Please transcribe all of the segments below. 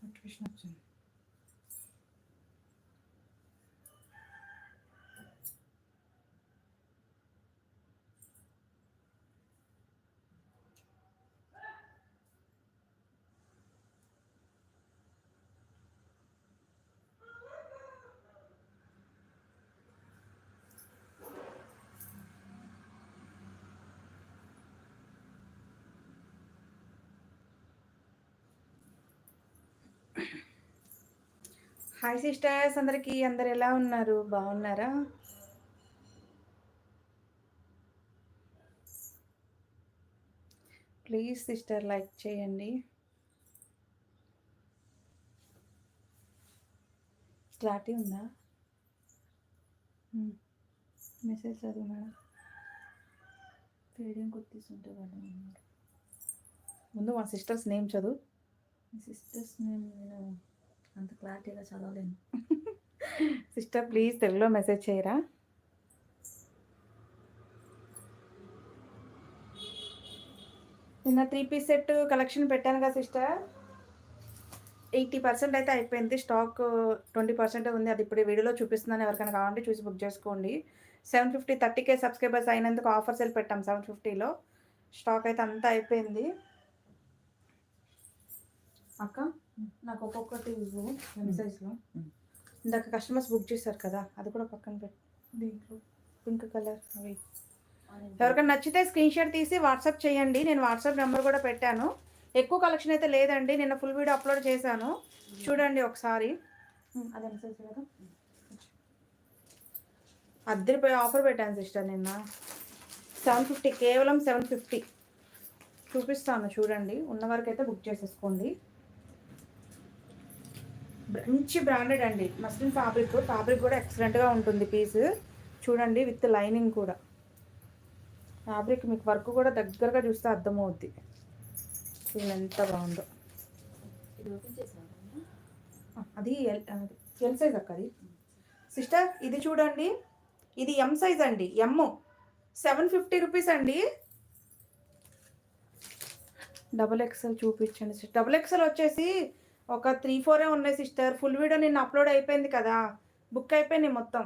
Notification వచ్చింది hi sisters అందరికీ అందరు ఎలా ఉన్నారు? బాగున్నారా? ప్లీజ్ సిస్టర్ లైక్ చేయండి. క్లారిటీ ఉందా? Hmm. మెసేజ్ చదువు మేడం ఫీడింగ్ కుట్టిస్తుంటే వాళ్ళు ఉన్నారు. ముందు మా సిస్టర్స్ నేమ్ చదువు. సిస్టర్స్ నేమ్ నేను అంత క్లారిటీగా చదవలేను. సిస్టర్ ప్లీజ్ తెలుగులో మెసేజ్ చేయరా? నిన్న త్రీ పీస్ సెట్ కలెక్షన్ పెట్టాను కదా సిస్టర్. ఎయిటీ పర్సెంట్ అయితే అయిపోయింది. స్టాక్ ట్వంటీ పర్సెంట్ ఉంది. అది ఇప్పుడు వీడియోలో చూపిస్తున్నాను. ఎవరికైనా కావాలంటే చూసి బుక్ చేసుకోండి. Seven fifty thirty K subscribers అయినందుకు ఆఫర్ వెళ్ళి పెట్టాం సెవెన్ ఫిఫ్టీలో. స్టాక్ అయితే అంతా అయిపోయింది. అక్క? నాకు ఒక్కొక్కటి ఇవ్వు సైజ్లో. ఇందాక కస్టమర్స్ బుక్ చేశారు కదా అది కూడా పక్కన పెట్టు. దీంట్లో. Pink colour. అవి. ఎవరికైనా నచ్చితే స్క్రీన్ షాట్ తీసి వాట్సాప్ చేయండి. నేను వాట్సాప్ నెంబర్ కూడా పెట్టాను. ఎక్కువ కలెక్షన్ అయితే లేదండి. నిన్న ఫుల్ వీడియో అప్లోడ్ చేశాను. చూడండి ఒకసారి. అదే మెసేజ్ కదా? అద్దరిపోయి ఆఫర్ పెట్టాను సిస్టర్ నిన్న. సెవెన్ ఫిఫ్టీ కేవలం సెవెన్ ఫిఫ్టీ చూపిస్తాను చూడండి. ఉన్న వరకు అయితే బుక్ చేసేసుకోండి. మంచి బ్రాండెడ్ అండి. మస్లిన్ ఫ్యాబ్రిక్ ఫ్యాబ్రిక్ కూడా ఎక్సలెంట్గా ఉంటుంది పీస్ చూడండి విత్ లైనింగ్ కూడా. ఫ్యాబ్రిక్ మీకు వర్క్ కూడా దగ్గరగా చూస్తే అర్థమవుద్ది. చూడండి ఎంత బాగుందో. అది ఎల్ అది సైజ్ అక్క అది. సిస్టర్ ఇది చూడండి. ఇది ఎం సైజ్ అండి. ఎమ్ సెవెన్ ఫిఫ్టీ రూపీస్ అండి. డబుల్ ఎక్స్ఎల్ చూపించండి డబుల్ ఎక్స్ఎల్ వచ్చేసి ఒక త్రీ ఫోరే ఉన్నాయి సిస్టర్ ఫుల్ వీడియో నిన్న అప్లోడ్ అయిపోయింది కదా. బుక్ అయిపోయింది మొత్తం.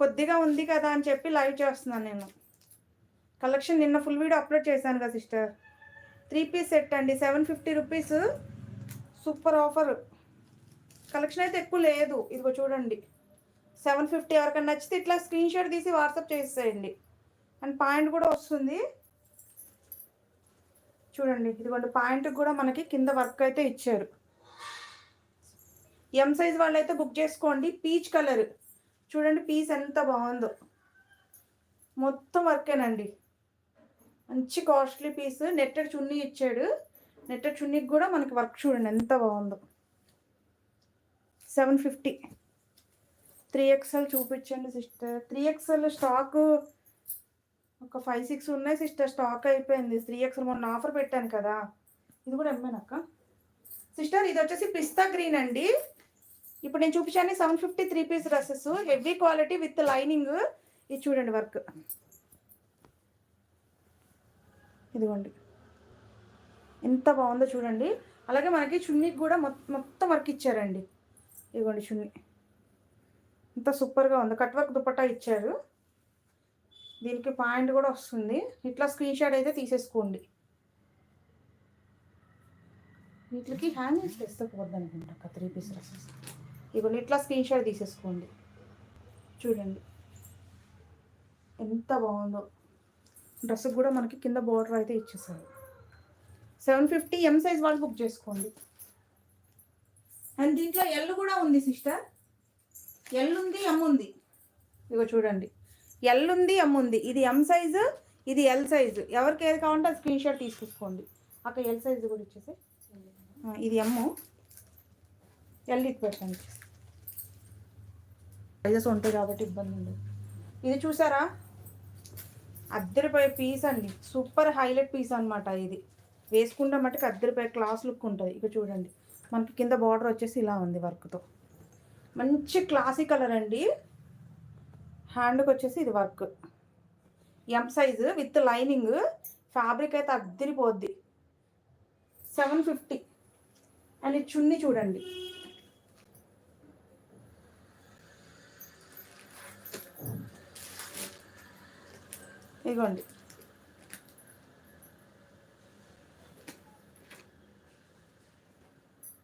కొద్దిగా ఉంది కదా అని చెప్పి లైవ్ చేస్తున్నాను నేను. కలెక్షన్ నిన్న ఫుల్ వీడియో అప్లోడ్ చేశాను కదా సిస్టర్ త్రీ పీస్ సెట్ అండి. Seven fifty rupees super offer collection అయితే ఎక్కువ లేదు. ఇదిగో చూడండి. సెవెన్ ఫిఫ్టీ ఎవరికైనా నచ్చితే ఇట్లా స్క్రీన్ షాట్ తీసి వాట్సాప్ చేసేయండి. అండ్ పాయింట్ కూడా వస్తుంది. చూడండి. ఇదిగోండి పాయింట్కి కూడా మనకి కింద వర్క్ అయితే ఇచ్చారు. ఎం సైజ్ వాళ్ళు అయితే బుక్ చేసుకోండి. పీచ్ కలర్ చూడండి పీస్ ఎంత బాగుందో. మొత్తం వర్కేనండి మంచి కాస్ట్లీ పీస్ నెట్టెడ్ చున్నీ ఇచ్చాడు. నెట్టెడ్ చున్నీకి కూడా మనకి వర్క్ చూడండి ఎంత బాగుందో. సెవెన్ ఫిఫ్టీ త్రీ ఎక్స్ఎల్ చూపించండి సిస్టర్ త్రీ ఎక్స్ఎల్ స్టాక్ ఒక ఫైవ్ సిక్స్ ఉన్నాయి సిస్టర్ స్టాక్ అయిపోయింది. త్రీ ఎక్స్ఎల్ మొన్న ఆఫర్ పెట్టాను కదా. ఇది కూడా అమ్మానక్క సిస్టర్ ఇది వచ్చేసి పిస్తా గ్రీన్ అండి. ఇప్పుడు నేను చూపించాను seven fifty three piece dresses heavy quality with lining ఇది చూడండి వర్క్ ఇదిగోండి. ఎంత బాగుందో చూడండి. అలాగే మనకి చున్నీకి కూడా మొత్తం మొత్తం వర్క్ ఇచ్చారండి. ఇదిగోండి చున్నీ. ఇంత సూపర్గా ఉంది. కట్ వర్క్ దుపట్టా ఇచ్చారు. దీనికి పాయింట్ కూడా వస్తుంది. ఇట్లా స్క్రీన్ షాట్ అయితే తీసేసుకోండి. వీటికి హ్యాంగిల్స్ తెస్తకపోద్ది అనుకుంటా త్రీ పీస్ డ్రెస్సెస్ ఇవన్నీ ఇట్లా స్క్రీన్ షాట్ తీసేసుకోండి. చూడండి. ఎంత బాగుందో. డ్రెస్ కూడా మనకి కింద బోర్డర్ అయితే ఇచ్చేసారు. సెవెన్ ఫిఫ్టీ ఎం సైజ్ వాళ్ళు బుక్ చేసుకోండి. అండ్ దీంట్లో ఎల్ కూడా ఉంది సిస్టర్ ఎల్ ఉంది ఎమ్ ఉంది. ఇగో చూడండి. ఎల్ ఉంది ఎమ్ ఉంది. ఇది ఎం సైజు ఇది ఎల్ సైజు ఎవరికి ఏది కావాలంటే అది స్క్రీన్ షాట్ తీసుకోండి అక్కడ ఎల్ సైజు కూడా ఇచ్చేసి ఇది ఎమ్ ఎల్ ఇది పెట్టండి సైజెస్ ఉంటాయి కాబట్టి ఇబ్బంది ఉండదు. ఇది చూసారా? అద్దరిపోయే పీస్ అండి. సూపర్ హైలైట్ పీస్ అనమాట ఇది. వేసుకుంటే మట్టుకు అద్దరిపోయే క్లాస్ లుక్ ఉంటుంది. ఇక చూడండి. మనకి కింద బార్డర్ వచ్చేసి ఇలా ఉంది వర్క్తో మంచి క్లాసీ కలర్ అండి. హ్యాండ్కి వచ్చేసి ఇది work M size with lining fabric అయితే అద్దరిపోద్ది. సెవెన్ ఫిఫ్టీ అండ్ చున్నీ చూడండి. ఇదిగోండి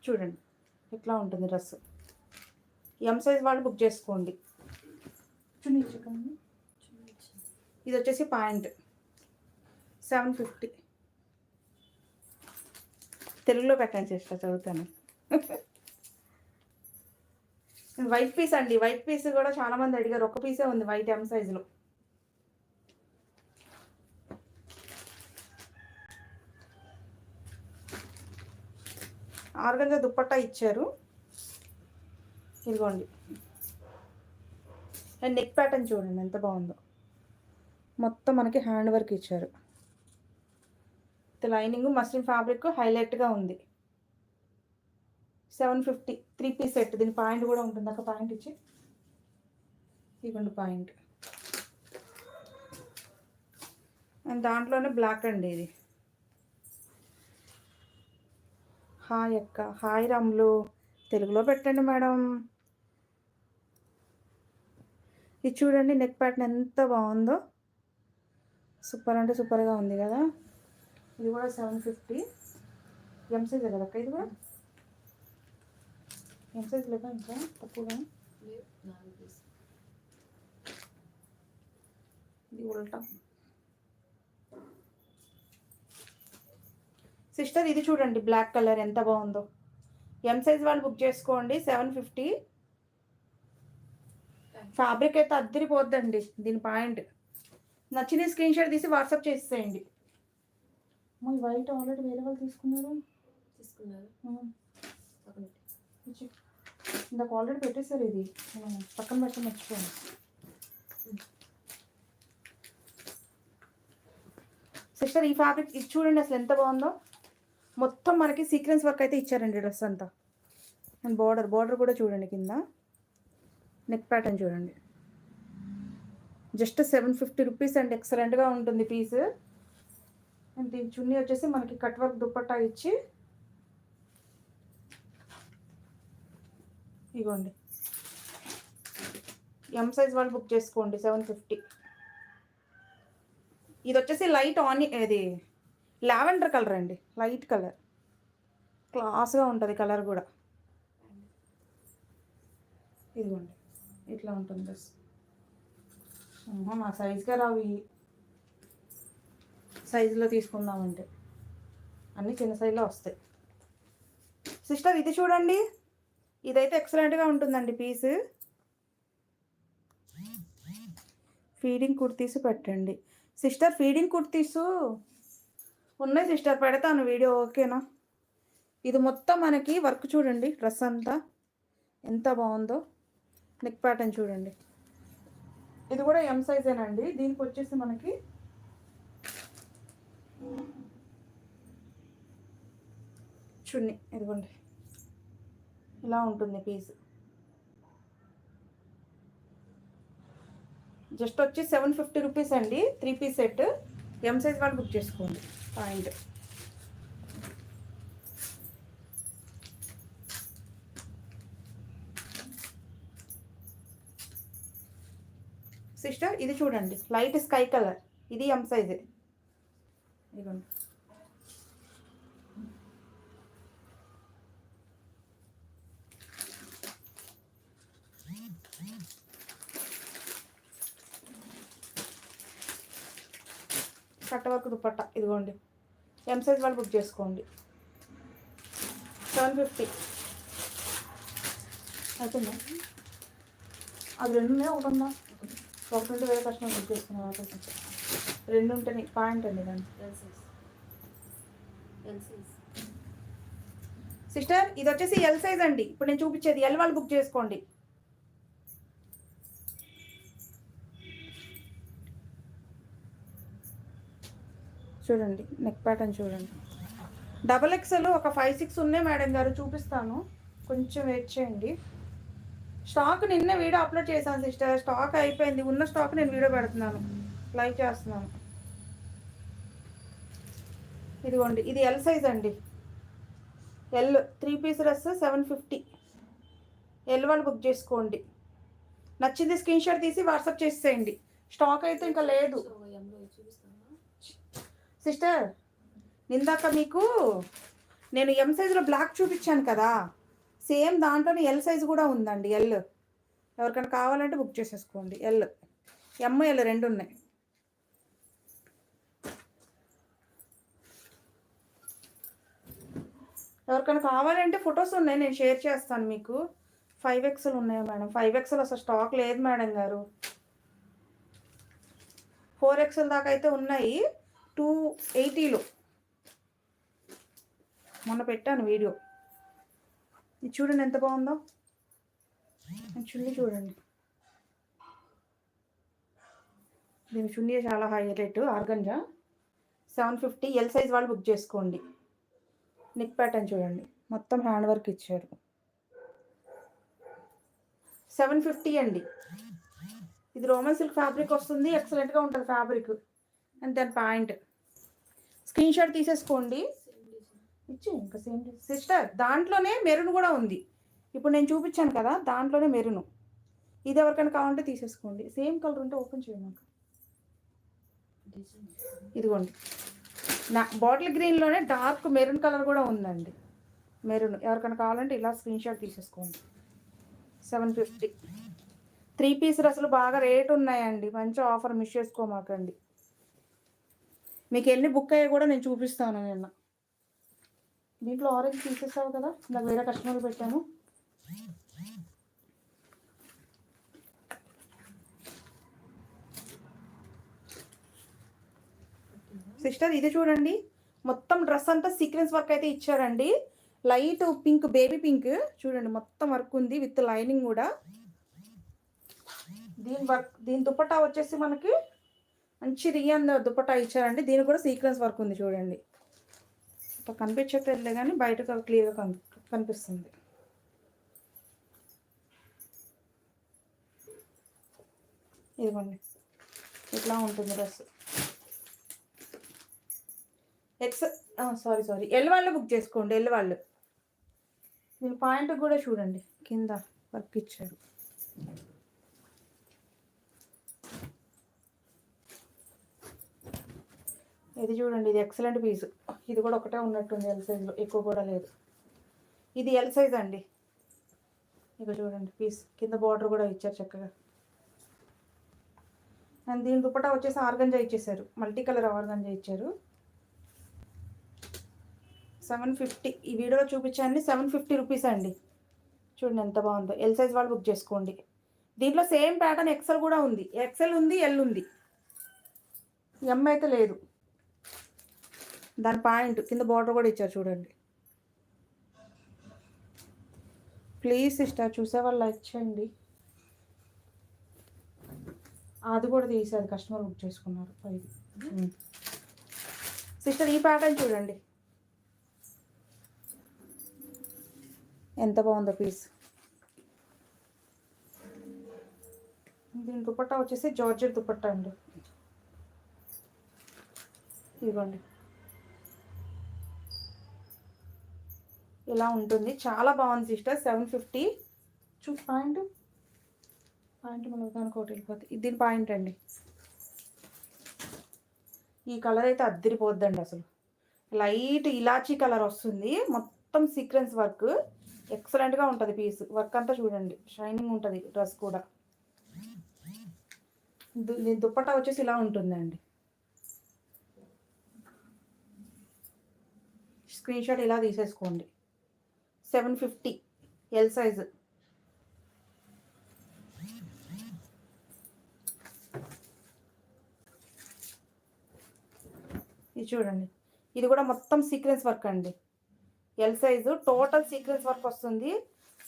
చూడండి ఇట్లా ఉంటుంది డ్రెస్. ఎం సైజ్ వాళ్ళు బుక్ చేసుకోండి. చున్నీ చూడండి ఇది వచ్చేసి పాయింట్ సెవెన్ ఫిఫ్టీ తెలుగులో పెట్టండి చేస్తా చదువుతాను. వైట్ పీస్ అండి వైట్ పీస్ కూడా చాలామంది అడిగారు. ఒక పీసే ఉంది వైట్ ఎం సైజులో ఆరుగంజ దుప్పట్టా ఇచ్చారు. ఇదిగోండి. అండ్ నెక్ ప్యాటర్న్ చూడండి ఎంత బాగుందో. మొత్తం మనకి హ్యాండ్ వర్క్ ఇచ్చారు. లైనింగ్ మస్లిన్ ఫ్యాబ్రిక్ హైలైట్గా ఉంది. Seven fifty three piece set దీని పాయింట్ కూడా ఉంటుంది. అక్క పాయింట్ ఇచ్చి. ఇవ్వండి పాయింట్ అండ్ దాంట్లోనే బ్లాక్ అండి ఇది. హాయ్ అక్క హాయ్ రాములు తెలుగులో పెట్టండి మేడం. ఇది చూడండి నెక్ ప్యాటర్న్ ఎంత బాగుందో. సూపర్ అంటే సూపర్గా ఉంది కదా. ఇది కూడా సెవెన్ ఫిఫ్టీ ఎం సైజ్ కదా అక్క ఇది కూడా? ఎం సైజ్ లేదా ఇంకా తక్కువగా? ఇది ఉల్టా. సిస్టర్ ఇది చూడండి బ్లాక్ కలర్ ఎంత బాగుందో. ఎం సైజ్ వాళ్ళు బుక్ చేసుకోండి సెవెన్ ఫిఫ్టీ. ఫ్యాబ్రిక్ అయితే అద్దరిపోద్దండి దీని పాయింట్. నచ్చిన స్క్రీన్ షాట్ తీసి వాట్సాప్ చేసేయండి. మా వైట్ ఆల్రెడీ వేరే వాళ్ళు తీసుకున్నారు. తీసుకున్నారు. ఇందాక ఆల్రెడీ పెట్టేశారు ఇది. పక్కన పెట్టి మర్చిపోయాను సిస్టర్ ఈ ఫ్యాబ్రిక్ ఇది చూడండి అసలు ఎంత బాగుందో. మొత్తం మనకి సీక్వెన్స్ వర్క్ అయితే ఇచ్చారండి డ్రెస్ అంతా. అండ్ బార్డర్ బార్డర్ కూడా చూడండి కింద. నెక్ ప్యాటర్న్ చూడండి. Just seven fifty rupees and ఎక్సలెంట్గా ఉంటుంది పీస్ అండ్ దీని చున్నీ వచ్చేసి మనకి కట్ వర్క్ దుప్పట్టా ఇచ్చి ఇగోండి. ఎం సైజ్ వాళ్ళు బుక్ చేసుకోండి సెవెన్ ఫిఫ్టీ ఇది వచ్చేసి లైట్ ఆని ఇది లావెండర్ కలర్ అండి లైట్ కలర్. క్లాస్గా ఉంటుంది కలర్ కూడా. ఇదిగోండి ఇట్లా ఉంటుంది డ్రెస్. అమ్మో, నా సైజ్గా రావు సైజులో తీసుకుందామంటే. అన్నీ చిన్న సైజులో వస్తాయి. సిస్టర్ ఇది చూడండి. ఇదైతే ఎక్సలెంట్గా ఉంటుందండి పీస్ ఫీడింగ్ కుర్తీస్ పెట్టండి. సిస్టర్ ఫీడింగ్ కుర్తీస్ ఉన్నాయి సిస్టర్ పెడతాను వీడియో ఓకేనా ఇది మొత్తం మనకి వర్క్ చూడండి డ్రెస్ అంతా ఎంత బాగుందో. నెక్ ప్యాటర్న్ చూడండి. ఇది కూడా ఎం సైజేనండి దీనికి వచ్చేసి మనకి చున్నీ ఇదిగోండి. ఇలా ఉంటుంది పీస్ జస్ట్ వచ్చి సెవెన్ ఫిఫ్టీ రూపీస్ అండి. Three piece set M size వాళ్ళు బుక్ చేసుకోండి. పాయింట్ సిస్టర్ ఇది చూడండి లైట్ స్కై కలర్ ఇది ఎం సైజే ఇదిగోండి కట్ట వర్క్ దుపట్ట. ఇదిగోండి. ఎం సైజ్ వాళ్ళు బుక్ చేసుకోండి. సెవెన్ ఫిఫ్టీ అవుతుందా అది రెండు ఉన్నాయి? ఒకటి ఉందా? ఒకటి వేరే కస్టమర్ బుక్ చేసుకున్నా రెండు ఉంటే పాయింట్ అండి దాన్ని సిస్టర్ ఇది వచ్చేసి ఎల్ సైజ్ అండి. ఇప్పుడు నేను చూపించేది ఎల్ వాళ్ళు బుక్ చేసుకోండి. చూడండి నెక్ ప్యాటర్న్ చూడండి. డబల్ ఎక్స్ఎల్ ఒక ఫైవ్ సిక్స్ ఉన్నాయి మేడం గారు చూపిస్తాను. కొంచెం వెయిట్ చేయండి. స్టాక్ నిన్న వీడియో అప్లోడ్ చేశాను సిస్టర్ స్టాక్ అయిపోయింది. ఉన్న స్టాక్ నేను వీడియో పెడుతున్నాను. లైవ్ చేస్తున్నాను. ఇదిగోండి ఇది ఎల్ సైజ్ అండి. L three piece dress seven fifty L వాళ్ళు బుక్ చేసుకోండి. నచ్చింది స్క్రీన్ షాట్ తీసి వాట్సాప్ చేసేయండి. స్టాక్ అయితే ఇంకా లేదు. సిస్టర్ నిందాక మీకు నేను ఎం సైజులో బ్లాక్ చూపించాను కదా. సేమ్ దాంట్లోనే ఎల్ సైజు కూడా ఉందండి ఎల్ ఎవరికైనా కావాలంటే బుక్ చేసేసుకోండి ఎల్ ఎమ్ ఎల్ రెండు ఉన్నాయి. ఎవరికైనా కావాలంటే ఫొటోస్ ఉన్నాయి నేను షేర్ చేస్తాను మీకు. ఫైవ్ ఎక్స్ఎల్ ఉన్నాయి మేడం. ఫైవ్ ఎక్స్ఎల్ అసలు స్టాక్ లేదు మేడం గారు. ఫోర్ ఎక్స్ఎల్ దాకా అయితే ఉన్నాయి. టూ ఎయిటీలో. మొన్న పెట్టాను వీడియో. ఇది చూడండి ఎంత బాగుందో. చున్నీ చూడండి. దీని చున్నీ చాలా high rate organza. Seven fifty L size వాళ్ళు బుక్ చేసుకోండి. నెక్ ప్యాటర్న్ చూడండి. మొత్తం హ్యాండ్ వర్క్ ఇచ్చారు. సెవెన్ ఫిఫ్టీ అండి. ఇది రోమన్ సిల్క్ ఫ్యాబ్రిక్ వస్తుంది ఎక్సలెంట్గా ఉంటుంది ఫ్యాబ్రిక్ అండ్ దాని ప్యాంట్. స్క్రీన్ షాట్ తీసేసుకోండి. ఇచ్చి ఇంకా సేమ్ సిస్టర్ దాంట్లోనే మెరూన్ కూడా ఉంది. ఇప్పుడు నేను చూపించాను కదా దాంట్లోనే మెరూన్. ఇది ఎవరికైనా కావాలంటే తీసేసుకోండి. సేమ్ కలర్ ఉంటే ఓపెన్ చేయండి నాకు ఇదిగోండి. నా బాటిల్ గ్రీన్లోనే డార్క్ మెరూన్ కలర్ కూడా ఉందండి. మెరూన్. ఎవరికైనా కావాలంటే ఇలా స్క్రీన్ షాట్ తీసేసుకోండి. Seven fifty. త్రీ పీస్ అసలు బాగా రేట్ ఉన్నాయండి. మంచి ఆఫర్ మిస్ చేసుకోమాకండి. మీకు ఎన్ని బుక్ అయ్యా కూడా నేను చూపిస్తాను నిన్న. దీంట్లో ఆరెంజ్ తీసేసావు కదా నాకు వేరే కస్టమర్ పెట్టాను. సిస్టర్ ఇది చూడండి. మొత్తం డ్రెస్ అంతా సీక్వెన్స్ వర్క్ అయితే ఇచ్చారండి. లైట్ పింక్ బేబీ పింక్ చూడండి మొత్తం వర్క్ ఉంది విత్ లైనింగ్ కూడా. దీని వర్క్ దీని దుపట్టా వచ్చేసి మనకి మంచి రియన్ దుపట్టా ఇచ్చారండి. దీనికి కూడా సీక్వెన్స్ వర్క్ ఉంది చూడండి. ఇప్పుడు కనిపించట్లేదు కానీ బయటకు క్లియర్గా కనిపిస్తుంది. ఇదిగోండి. ఇట్లా ఉంటుంది dress. X sorry sorry. L వాళ్ళు బుక్ చేసుకోండి ఎల్ వాళ్ళు. దీని పాయింట్ కూడా చూడండి. కింద వర్క్ ఇచ్చారు. ఇది చూడండి ఇది ఎక్సలెంట్ పీస్ ఇది కూడా ఒకటే ఉన్నట్టుంది ఎల్ సైజ్లో ఎక్కువ కూడా లేదు. ఇది ఎల్ సైజ్ అండి. ఇక చూడండి పీస్ కింద బార్డర్ కూడా ఇచ్చారు చక్కగా. అండ్ దీని దుప్పటా వచ్చేసి ఆర్గంజా ఇచ్చేసారు. మల్టీ కలర్ ఆర్గంజా ఇచ్చారు. సెవెన్ ఫిఫ్టీ ఈ వీడియోలో చూపించండి సెవెన్ ఫిఫ్టీ రూపీస్ అండి. చూడండి ఎంత బాగుందో. ఎల్ సైజ్ వాళ్ళు బుక్ చేసుకోండి. దీంట్లో సేమ్ ప్యాటర్న్ ఎక్సెల్ కూడా ఉంది. ఎక్సెల్ ఉంది ఎల్ ఉంది. ఎమ్ అయితే లేదు. దాని పాయింట్ కింద బార్డర్ కూడా ఇచ్చారు చూడండి. ప్లీజ్ సిస్టర్ చూసే వాళ్ళు లైక్ చేయండి. అది కూడా తీసారు కస్టమర్ బుక్ చేసుకున్నారు. పైది సిస్టర్ ఈ ప్యాటర్న్ చూడండి. ఎంత బాగుందో పీస్. దీని దుపట్టా వచ్చేసి జార్జెట్ దుపట్టా అండి. ఇదిగోండి. ఇలా ఉంటుంది. చాలా బాగుంది సిస్టర్. Seven fifty. చూ పాయింట్. పాయింట్ మన దానికోటి వెళ్ళిపోతుంది దీని పాయింట్ అండి. ఈ కలర్ అయితే అద్దరిపోద్దండి అసలు. లైట్ ఇలాచీ కలర్ వస్తుంది. మొత్తం సీక్వెన్స్ వర్క్. ఎక్సలెంట్గా ఉంటుంది పీస్ వర్క్ అంతా చూడండి. షైనింగ్ ఉంటుంది డ్రెస్ కూడా. దీని దుప్పట్టా వచ్చేసి ఇలా ఉంటుందండి. స్క్రీన్ షాట్ ఇలా తీసేసుకోండి. సెవెన్ ఫిఫ్టీ ఎల్ సైజు ఇది చూడండి. ఇది కూడా మొత్తం సీక్వెన్స్ వర్క్ అండి. L size total sequence work వస్తుంది.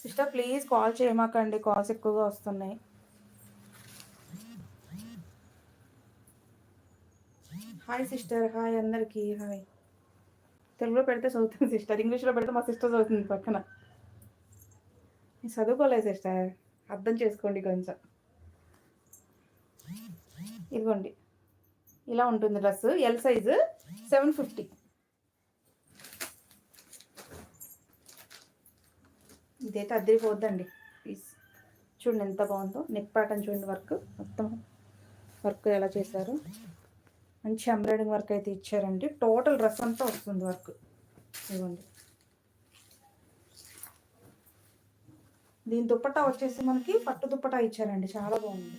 సిస్టర్ ప్లీజ్ కాల్ చేయమాకండి. కాల్స్ ఎక్కువగా వస్తున్నాయి. హాయ్ సిస్టర్ హాయ్ అందరికీ. హాయ్ తెలుగులో పెడితే చదువుతుంది సిస్టర్ ఇంగ్లీష్లో పెడితే మా సిస్టర్ చదువుతుంది పక్కన. చదువుకోలేదు సిస్టర్ అర్థం చేసుకోండి కొంచెం. ఇదిగోండి ఇలా ఉంటుంది dress L size seven fifty ఇదైతే అద్దరిపోద్దండి పీస్ చూడండి ఎంత బాగుందో నెక్ ప్యాటర్న్ చూడండి వర్క్ మొత్తం వర్క్ ఎలా చేశారు. మంచి ఎంబ్రాయిడింగ్ వర్క్ అయితే ఇచ్చారండి. టోటల్ డ్రెస్ అంతా వస్తుంది వర్క్. ఇదిగోండి. దీని దుప్పటా వచ్చేసి మనకి పట్టు దుప్పటా ఇచ్చారండి. చాలా బాగుంది.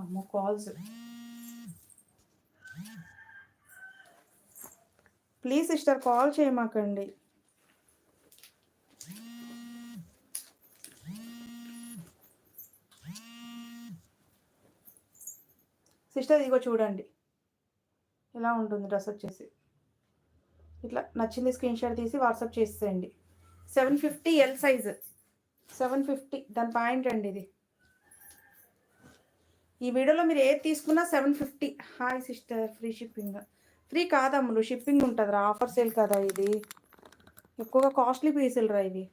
అమ్మో కాల్స్. ప్లీజ్ సిస్టర్ కాల్ చేయమాకండి. సిస్టర్ ఇదిగో చూడండి. ఇలా ఉంటుంది డ్రెస్ వచ్చేసి. ఇట్లా నచ్చింది స్క్రీన్ షాట్ తీసి వాట్సాప్ చేసేయండి. Seven fifty L size. Seven fifty దాని పాయింట్ అండి ఇది. ఈ వీడియోలో మీరు ఏది తీసుకున్నా seven fifty. Hi sister free shipping. Free కాదమ్ములు shipping ఉంటుంది రా. ఆఫర్ సేల్ కదా ఇది. ఎక్కువగా కాస్ట్లీ పీసులు రా ఇవి.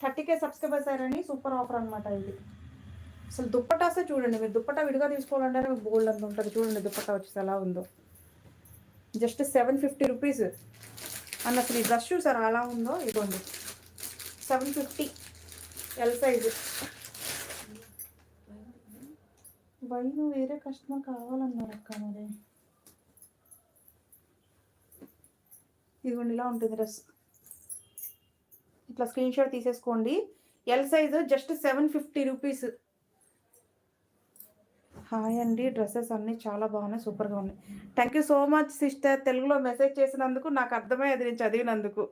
థర్టీ కే సబ్స్క్రైబర్స్ అయ్యారని సూపర్ ఆఫర్ అనమాట ఇది. అసలు దుప్పటాసే చూడండి మీరు దుప్పటా విడిగా తీసుకోవాలంటే మీకు గోల్డ్ అంత ఉంటుంది. చూడండి దుప్పటా వచ్చేసి ఎలా ఉందో. జస్ట్ సెవెన్ ఫిఫ్టీ రూపీస్ అన్న అసలు ఈ డ్రెస్ చూసారా? అలా ఉందో? ఇదిగోండి. Seven fifty L size wine వేరే కస్టమర్ కావాలన్నారు అక్క మరి. ఇదిగోండి ఇలా ఉంటుంది డ్రెస్. ఇట్లా స్క్రీన్ షాట్ తీసేసుకోండి. L size just seven fifty rupees hi అండి. డ్రెస్సెస్ అన్నీ చాలా బాగున్నాయి. సూపర్గా ఉన్నాయి. Thank you so much sister. తెలుగులో మెసేజ్ చేసినందుకు నాకు అర్థమయ్యేది నేను చదివినందుకు.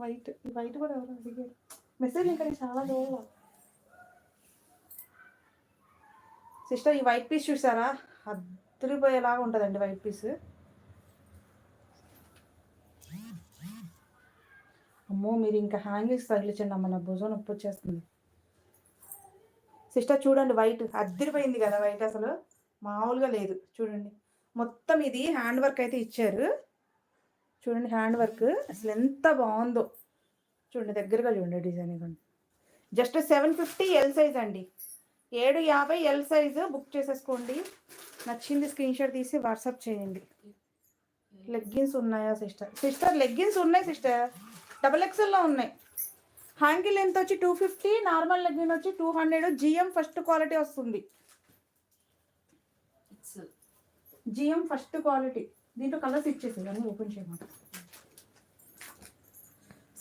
వైట్ వైట్ కూడా ఎవరు అడిగారు. మెసేజ్ ఇంకా చాలా లేవు సిస్టర్ ఈ వైట్ పీస్ చూసారా? అద్దరిపోయేలాగా ఉంటుందండి వైట్ పీస్. అమ్మో మీరు ఇంకా హ్యాంగింగ్స్ తగిలించండి అమ్మ. నా భుజం నొప్పి వచ్చేస్తుంది. సిస్టర్ చూడండి వైట్ అద్దరిపోయింది కదా వైట్ అసలు. మామూలుగా లేదు. చూడండి. మొత్తం ఇది హ్యాండ్ వర్క్ అయితే ఇచ్చారు. చూడండి హ్యాండ్ వర్క్ అసలు ఎంత బాగుందో. చూడండి దగ్గరగా చూడండి డిజైన్ ఇవ్వండి. Just seven fifty L size అండి. ఏడు యాభై ఎల్ సైజు బుక్ చేసేసుకోండి. నచ్చింది స్క్రీన్ షాట్ తీసి వాట్సాప్ చేయండి. లెగ్గిన్స్ ఉన్నాయా సిస్టర్? సిస్టర్ లెగ్గిన్స్ ఉన్నాయి సిస్టర్. డబల్ ఎక్స్ఎల్లో ఉన్నాయి. హ్యాంగిల్ ఎంత వచ్చి? టూ ఫిఫ్టీ నార్మల్ లెగ్గిన్ వచ్చి two hundred GM first quality వస్తుంది. GM first quality. దీంట్లో కలర్స్ ఇచ్చేసి అన్నీ ఓపెన్ చేయమాట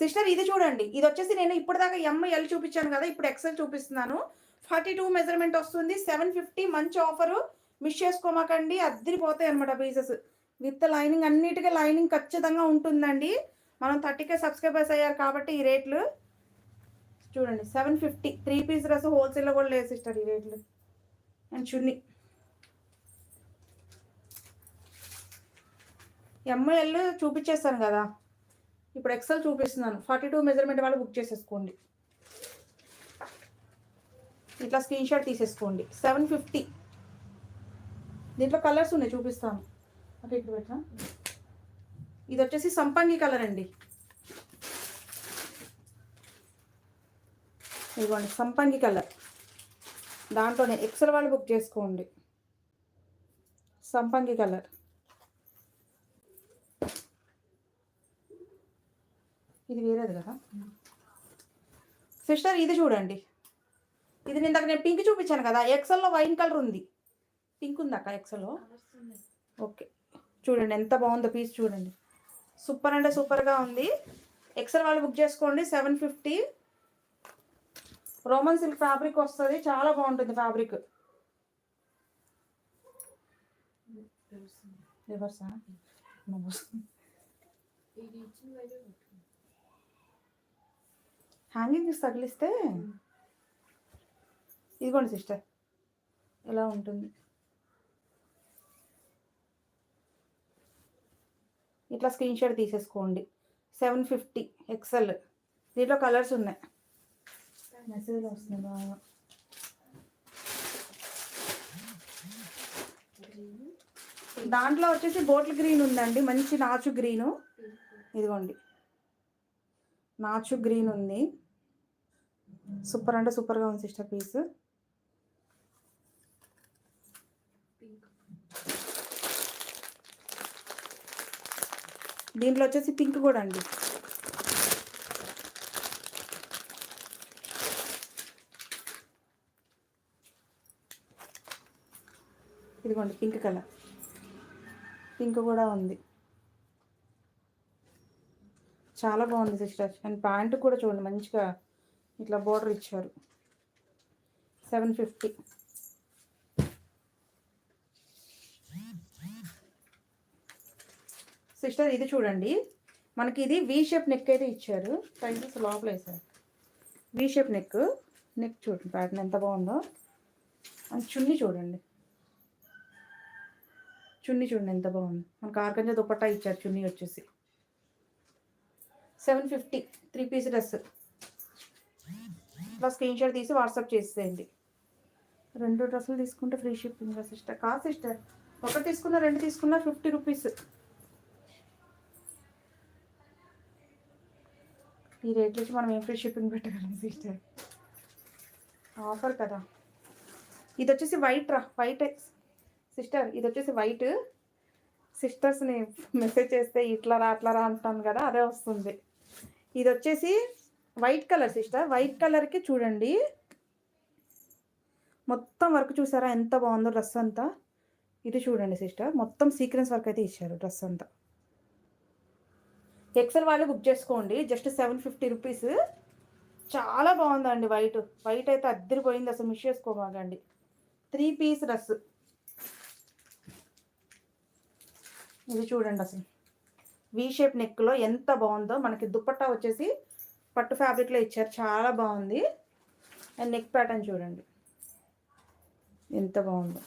సిస్టర్ ఇది చూడండి. ఇది వచ్చేసి నేను ఇప్పటిదాకా ఎమ్ ఎల్ చూపించాను కదా ఇప్పుడు ఎక్సెల్ చూపిస్తున్నాను. ఫార్టీ టూ మెజర్మెంట్ వస్తుంది. సెవెన్ ఫిఫ్టీ మంచి ఆఫరు మిస్ చేసుకోమాకండి. అద్దరిపోతాయి అనమాట పీసెస్ విత్ లైనింగ్ అన్నిటికీ లైనింగ్ ఖచ్చితంగా ఉంటుందండి. మనం థర్టీకే సబ్స్క్రైబర్స్ అయ్యారు కాబట్టి ఈ రేట్లు. చూడండి seven fifty three piece dress హోల్సేల్లో కూడా లేదు సిస్టర్ ఈ రేట్లు. And chunni. ఎంఎల్ చూపించేస్తాను కదా. ఇప్పుడు ఎక్సెల్ చూపిస్తున్నాను. ఫార్టీ టూ మెజర్మెంట్ వాళ్ళు బుక్ చేసేసుకోండి. ఇట్లా స్క్రీన్ షాట్ తీసేసుకోండి. సెవెన్ ఫిఫ్టీ దీంట్లో కలర్స్ ఉన్నాయి చూపిస్తాను. అటు ఇక్కడ పెట్టా ఇది వచ్చేసి సంపంగి కలర్ అండి. ఇదిగోండి సంపంగి కలర్. దాంట్లోనే ఎక్సెల్ వాళ్ళు బుక్ చేసుకోండి. సంపంగి కలర్. ఇది వేరేది కదా? సిస్టర్ ఇది చూడండి. ఇది నేను ఇందాక నేను పింక్ చూపించాను కదా ఎక్సెల్లో వైన్ కలర్ ఉంది. పింక్ ఉంది అక్క ఎక్సెల్లో ఓకే. చూడండి ఎంత బాగుందో పీస్ చూడండి. సూపర్ అంటే సూపర్గా ఉంది. ఎక్సెల్ వాళ్ళు బుక్ చేసుకోండి seven fifty Roman silk fabric వస్తుంది చాలా బాగుంటుంది ఫ్యాబ్రిక్ రివర్సా హ్యాంగింగ్ తగిలిస్తే? ఇదిగోండి సిస్టర్ ఎలా ఉంటుంది? ఇట్లా స్క్రీన్ షాట్ తీసేసుకోండి సెవెన్ ఫిఫ్టీ ఎక్సెల్ దీంట్లో కలర్స్ ఉన్నాయి. మెసేజ్లు వస్తున్నాయి బాగా. దాంట్లో వచ్చేసి బోట్ల గ్రీన్ ఉందండి మంచి నాచు గ్రీను. ఇదిగోండి. నాచు గ్రీన్ ఉంది. సూపర్ అంటే సూపర్గా ఉంది సిస్టర్ పీస్. దీంట్లో వచ్చేసి పింక్ కూడా అండి. ఇదిగోండి పింక్ కలర్. పింక్ కూడా ఉంది. చాలా బాగుంది సిస్టర్. అండ్ ప్యాంటు కూడా చూడండి మంచిగా ఇట్లా బోర్డర్ ఇచ్చారు. Seven fifty. సిస్టర్ ఇది చూడండి. మనకి ఇది వి షేప్ నెక్ అయితే ఇచ్చారు. ప్రైజెస్ లోపల వేసారు వి షేప్ నెక్ నెక్ చూడండి ప్యాటర్న్ ఎంత బాగుందో. అండ్ చున్నీ చూడండి. చున్నీ చూడండి ఎంత బాగుంది. మనకు ఆర్గంజా దుపట్టా ఇచ్చారు చున్నీ వచ్చేసి. Seven fifty three piece dress. ఇట్లా స్క్రీన్ షాట్ తీసి వాట్సాప్ చేసేయండి. రెండు డ్రెస్సులు తీసుకుంటే ఫ్రీ షిప్పింగ్ సిస్టర్ కా సిస్టర్ ఒకటి తీసుకున్న రెండు తీసుకున్న ఫిఫ్టీ రూపీస్. ఈ రేట్ వచ్చి మనం ఏం ఫ్రీ షిప్పింగ్ పెట్టగలం సిస్టర్? ఆఫర్ కదా. ఇది వచ్చేసి వైట్ రా వైట్ సిస్టర్ ఇది వచ్చేసి వైట్. సిస్టర్స్ని మెసేజ్ చేస్తే ఇట్లా రా అట్లా రా అంటాను కదా అదే వస్తుంది. ఇది వచ్చేసి వైట్ కలర్ సిస్టర్. వైట్ కలర్కి చూడండి. మొత్తం వర్క్ చూసారా? ఎంత బాగుందో డ్రెస్ అంతా. ఇది చూడండి సిస్టర్. మొత్తం సీక్వెన్స్ వర్క్ అయితే ఇచ్చారు డ్రెస్ అంతా. ఎక్సెల్ వాళ్ళు బుక్ చేసుకోండి. Just seven fifty rupees. చాలా బాగుందండి వైట్. వైట్ అయితే అద్దరిపోయింది. అసలు మిస్ చేసుకోమాగండి త్రీ పీస్ డ్రెస్. ఇది చూడండి అసలు. వీ షేప్ నెక్లో ఎంత బాగుందో మనకి దుప్పట్టా వచ్చేసి పట్టు ఫ్యాబ్రిక్లో ఇచ్చారు. చాలా బాగుంది. అండ్ నెక్ ప్యాటర్న్ చూడండి. ఎంత బాగుందో.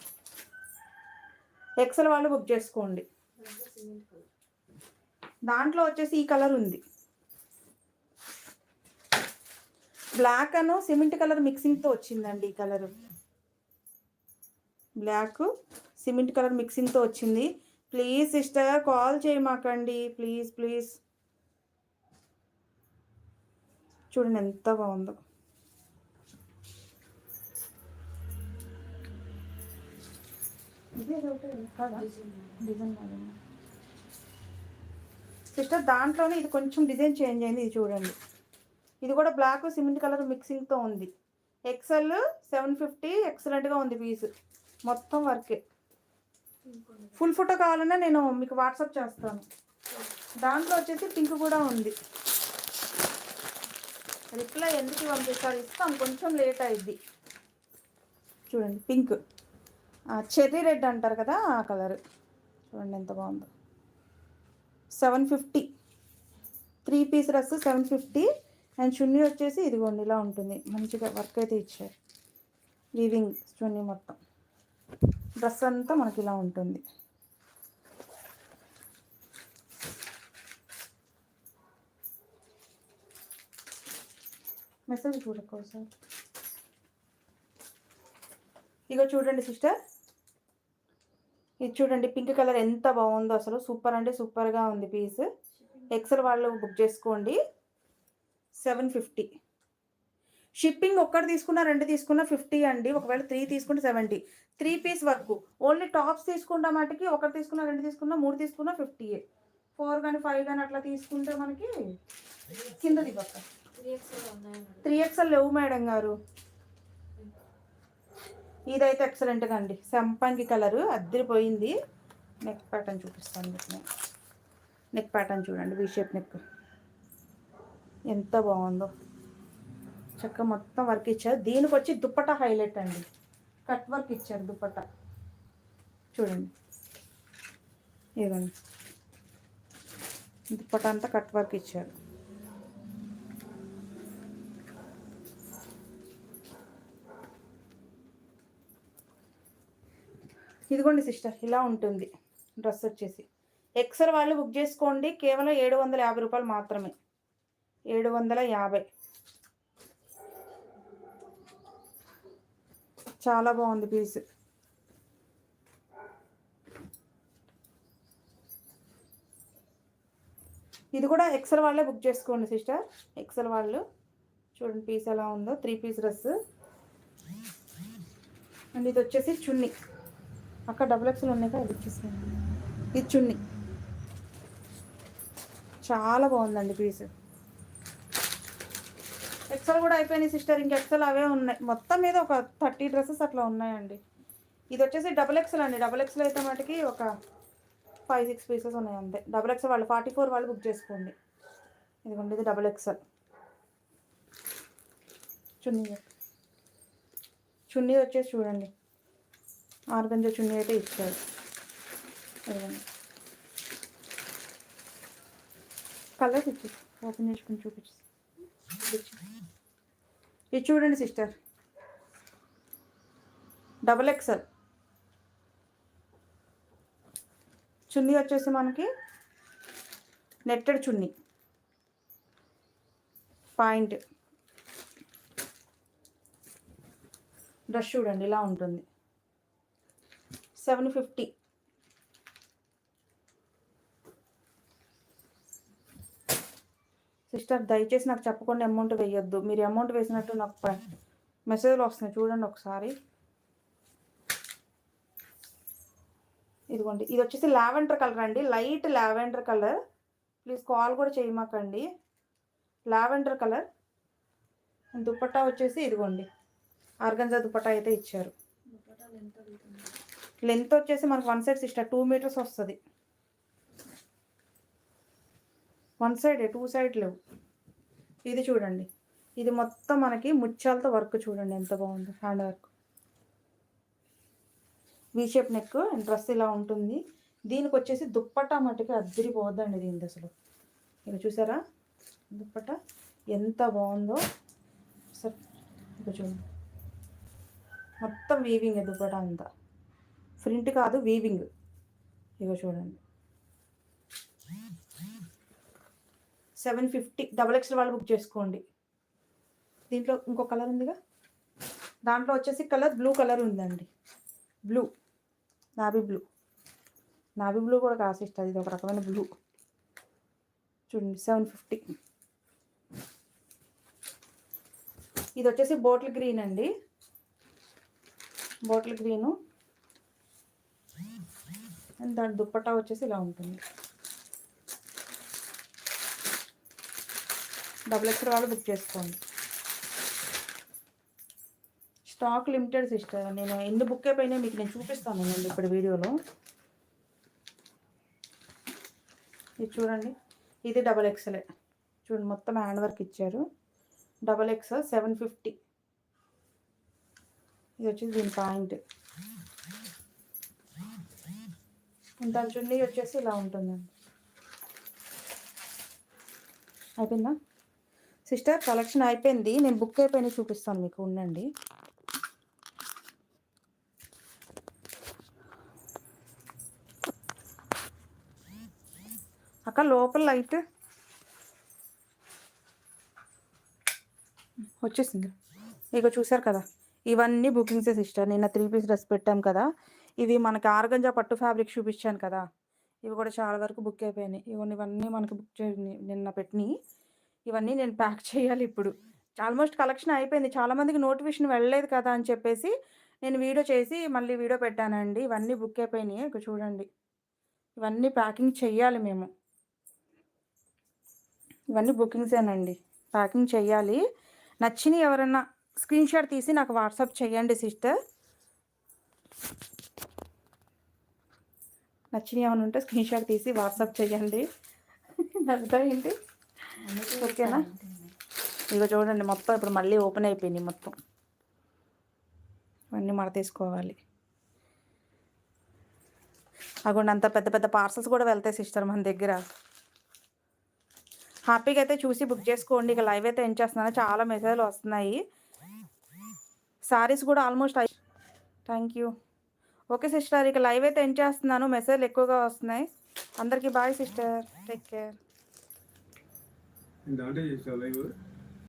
ఎక్సెల్ వాళ్ళు బుక్ చేసుకోండి. దాంట్లో వచ్చేసి ఈ కలర్ ఉంది. బ్లాక్ అను సిమెంట్ కలర్ మిక్సింగ్తో వచ్చిందండి ఈ కలరు బ్లాక్ సిమెంట్ కలర్ మిక్సింగ్తో వచ్చింది. ప్లీజ్ సిస్టర్ కాల్ చేయమాకండి ప్లీజ్ ప్లీజ్. చూడండి ఎంత బాగుందో. సిస్టర్ దాంట్లోనే ఇది కొంచెం డిజైన్ చేంజ్ అయింది ఇది చూడండి. ఇది కూడా బ్లాక్ సిమెంట్ కలర్ మిక్సింగ్తో ఉంది. ఎక్సెల్ సెవెన్ ఫిఫ్టీ ఎక్సలెంట్గా ఉంది పీస్. మొత్తం వర్కే. ఫుల్ ఫోటో కావాలన్నా నేను మీకు వాట్సాప్ చేస్తాను. దాంట్లో వచ్చేసి పింక్ కూడా ఉంది. రిప్లై ఎందుకు పంపిస్తారు ఇస్తాం కొంచెం లేట్ అయింది చూడండి పింక్. చెర్రీ రెడ్ అంటారు కదా ఆ కలర్. చూడండి ఎంత బాగుందో. Seven fifty. Three piece dress seven fifty. And చున్నీ వచ్చేసి ఇదిగోండి ఇలా ఉంటుంది. మంచిగా వర్క్ అయితే ఇచ్చారు. వీవింగ్ చున్నీ మొత్తం. డ్రెస్ అంతా మనకి ఇలా ఉంటుంది. Message చూడకో sir. ఇగో చూడండి సిస్టర్. ఇది చూడండి పింక్ కలర్ ఎంత బాగుందో అసలు. సూపర్ అంటే సూపర్గా ఉంది పీస్. ఎక్సెల్ వాళ్ళు బుక్ చేసుకోండి. Seven fifty. షిప్పింగ్ ఒక్కటి తీసుకున్నా రెండు తీసుకున్నా ఫిఫ్టీ అండి. ఒకవేళ త్రీ తీసుకుంటే seventy three piece work only tops తీసుకున్న మటుకి ఒకటి తీసుకున్నా రెండు తీసుకున్నా మూడు తీసుకున్నా ఫిఫ్టీ ఫోర్ కానీ ఫైవ్ కానీ అట్లా తీసుకుంటే మనకి కిందది పక్క త్రీ ఎక్స్ఎల్ లేవు మేడం గారు. ఇదైతే ఎక్సలెంట్గా అండి. సంపంగి కలరు అద్దరిపోయింది. నెక్ ప్యాటర్న్ చూపిస్తాను మీకు నేను. నెక్ ప్యాటర్న్ చూడండి. వీ షేప్ నెక్ ఎంత బాగుందో. చక్క మొత్తం వర్క్ ఇచ్చారు. దీనికి వచ్చి దుప్పట హైలైట్ అండి. కట్ వర్క్ ఇచ్చారు దుప్పట. చూడండి. ఇదండి దుప్పట అంతా కట్ వర్క్ ఇచ్చారు. ఇదిగోండి సిస్టర్ ఇలా ఉంటుంది డ్రెస్ వచ్చేసి. ఎక్సెల్ వాళ్ళు బుక్ చేసుకోండి. కేవలం ఏడు వందల యాభై రూపాయలు మాత్రమే. ఏడు వందల యాభై. చాలా బాగుంది పీస్. ఇది కూడా ఎక్సెల్ వాళ్ళే బుక్ చేసుకోండి సిస్టర్ ఎక్సెల్ వాళ్ళు. చూడండి పీస్ ఎలా ఉందో. త్రీ పీస్ డ్రెస్ అండ్ ఇది వచ్చేసి చున్నీ. అక్కడ డబుల్ ఎక్సెల్ ఉన్నాయి కదా ఇది వచ్చేసి ఇది చున్నీ. చాలా బాగుందండి పీసు ఎక్సెల్ కూడా అయిపోయినాయి సిస్టర్ ఇంక ఎక్సెల్ అవే ఉన్నాయి. మొత్తం మీద ఒక థర్టీ డ్రెస్సెస్ అట్లా ఉన్నాయండి. ఇది వచ్చేసి డబుల్ ఎక్సెల్ అండి. డబుల్ ఎక్సెల్ అయితే మటుకి ఒక ఫైవ్ సిక్స్ పీసెస్ ఉన్నాయి అంతే. డబుల్ ఎక్సెల్ వాళ్ళు ఫార్టీ ఫోర్ వాళ్ళు బుక్ చేసుకోండి. ఇదిగోండి ఇది డబుల్ ఎక్సెల్ చున్నీ. చున్నీ వచ్చేసి చూడండి. ఆర్గంజా చున్నీ అయితే ఇచ్చారు. కలర్స్ ఇచ్చేసి ఓపెన్ చేసుకుని చూపించి ఇది చూడండి సిస్టర్. డబల్ ఎక్సెల్ చున్నీ వచ్చేసి మనకి నెట్టెడ్ చున్నీ. పాయింట్ డ్రెస్ చూడండి ఇలా ఉంటుంది. సెవెన్ ఫిఫ్టీ సిస్టర్ దయచేసి నాకు చెప్పకుండా అమౌంట్ వేయొద్దు. మీరు అమౌంట్ వేసినట్టు నాకు మెసేజ్లు వస్తున్నాయి. చూడండి ఒకసారి. ఇదిగోండి. ఇది వచ్చేసి లావెండర్ కలర్ అండి. Light lavender colour. Please call కూడా చేయమాకండి. Lavender colour. దుపట్టా వచ్చేసి ఇదిగోండి. ఆర్గంజా దుపట్టా అయితే ఇచ్చారు. లెంత్ వచ్చేసి మనకు one side sister two meters వస్తుంది. వన్ సైడే టూ సైడ్ లేవు. ఇది చూడండి. ఇది మొత్తం మనకి ముత్యాలతో వర్క్ చూడండి ఎంత బాగుందో hand work. V shape neck dress ఇలా ఉంటుంది. దీనికి వచ్చేసి దుప్పట్టా మట్టుకి అద్దరిపోద్దండి దీనికి అసలు. ఇక చూసారా? దుప్పట ఎంత బాగుందో. సార్ ఇక చూడండి. మొత్తం వీవింగ్ దుప్పట అంతా. ప్రింట్ కాదు వీవింగ్ ఇక చూడండి. సెవెన్ ఫిఫ్టీ డబల్ ఎక్స్ఎల్ వాళ్ళు బుక్ చేసుకోండి. దీంట్లో ఇంకో కలర్ ఉందిగా? దాంట్లో వచ్చేసి కలర్ బ్లూ కలర్ ఉందండి. Blue. Navy blue. Navy blue కూడా కాసిస్తుంది ఇది ఒక రకమైన బ్లూ. చూడండి సెవెన్ ఫిఫ్టీ. ఇది వచ్చేసి బాటిల్ గ్రీన్ అండి. Bottle green. దాని దుప్పట్టా వచ్చేసి ఇలా ఉంటుంది. డబుల్ ఎక్స్ వాళ్ళు బుక్ చేసుకోండి. స్టాక్ లిమిటెడ్ సిస్టర్ నేను ఎన్ని బుక్ అయిపోయినాయి మీకు నేను చూపిస్తాను నేను ఇప్పుడు వీడియోలో. ఇది చూడండి ఇది డబల్ ఎక్స్ఎల్ చూడండి మొత్తం హ్యాండ్ వర్క్ ఇచ్చారు. Double XL seven fifty. ఇది వచ్చేసి దీని పాయింట్. దాని చున్నీ వచ్చేసి ఇలా ఉంటుందండి. అయిపోయిందా? సిస్టర్ కలెక్షన్ అయిపోయింది. నేను బుక్ అయిపోయిన చూపిస్తాను మీకు. ఉండండి. అక్క లోపల లైట్ వచ్చేసింది. ఇక చూసారు కదా? ఇవన్నీ బుకింగ్సే సిస్టర్. నిన్న త్రీ పీస్ డ్రెస్ పెట్టాం కదా? ఇవి మనకి ఆర్గంజా పట్టు ఫ్యాబ్రిక్ చూపించాను కదా? ఇవి కూడా చాలా వరకు బుక్ అయిపోయినాయి. ఇవన్నీ ఇవన్నీ మనకి బుక్ చే నిన్న పెట్టినాయి. ఇవన్నీ నేను ప్యాక్ చేయాలి ఇప్పుడు. ఆల్మోస్ట్ కలెక్షన్ అయిపోయింది. చాలామందికి నోటిఫికేషన్ వెళ్ళలేదు కదా అని చెప్పేసి నేను వీడియో చేసి మళ్ళీ వీడియో పెట్టానండి. ఇవన్నీ బుక్ అయిపోయినాయి. ఇక చూడండి. ఇవన్నీ ప్యాకింగ్ చెయ్యాలి మేము. ఇవన్నీ బుకింగ్సేనండి ప్యాకింగ్ చెయ్యాలి. నచ్చిన ఎవరైనా స్క్రీన్ షాట్ తీసి నాకు వాట్సాప్ చేయండి సిస్టర్. నచ్చినవి ఏమైనా ఉంటే స్క్రీన్ షాట్ తీసి వాట్సాప్ చేయండి అర్థం ఏంటి ఓకేనా? ఇక చూడండి మొత్తం ఇప్పుడు మళ్ళీ ఓపెన్ అయిపోయినాయి మొత్తం. ఇవన్నీ మడ తీసుకోవాలి అగోండి అంత పెద్ద పెద్ద పార్సల్స్ కూడా వెళ్తాయి సిస్టర్ మన దగ్గర. హ్యాపీగా అయితే చూసి బుక్ చేసుకోండి. ఇక లైవ్ అయితే ఏం చేస్తున్నాను చాలా మెసేజ్లు వస్తున్నాయి. సారీస్ కూడా ఆల్మోస్ట్ అయి థ్యాంక్ యూ. ఓకే సిస్టర్ ఇక లైవ్ అయితే ఏం చేస్తున్నాను? మెసేజ్లు ఎక్కువగా వస్తున్నాయి. అందరికీ బాయ్ సిస్టర్. Take care. దాంట్లో చేసావు లైవ్?